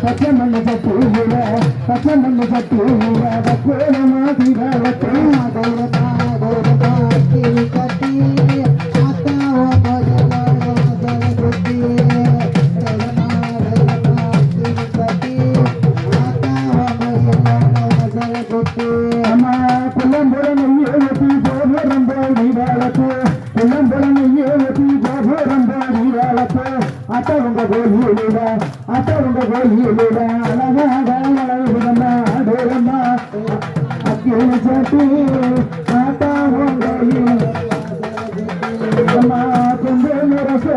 பச்சை மண்ணு சட்டு விட பச்சை மண்ணு சட்டு விட வக்கோல மாதிரி அம்மா புள்ளம்புறம் ஏற்றி கோபுரம் போடி வாழப்பு புள்ளம்புறம் ஏற்றி கோபுரம் போடி வாழப்பு அத்தவங்க கோயிலுட அத்தவங்க கோயிலுட அழகாக அழகுதம்மா அடோரம்மா அக்கில சாட்டி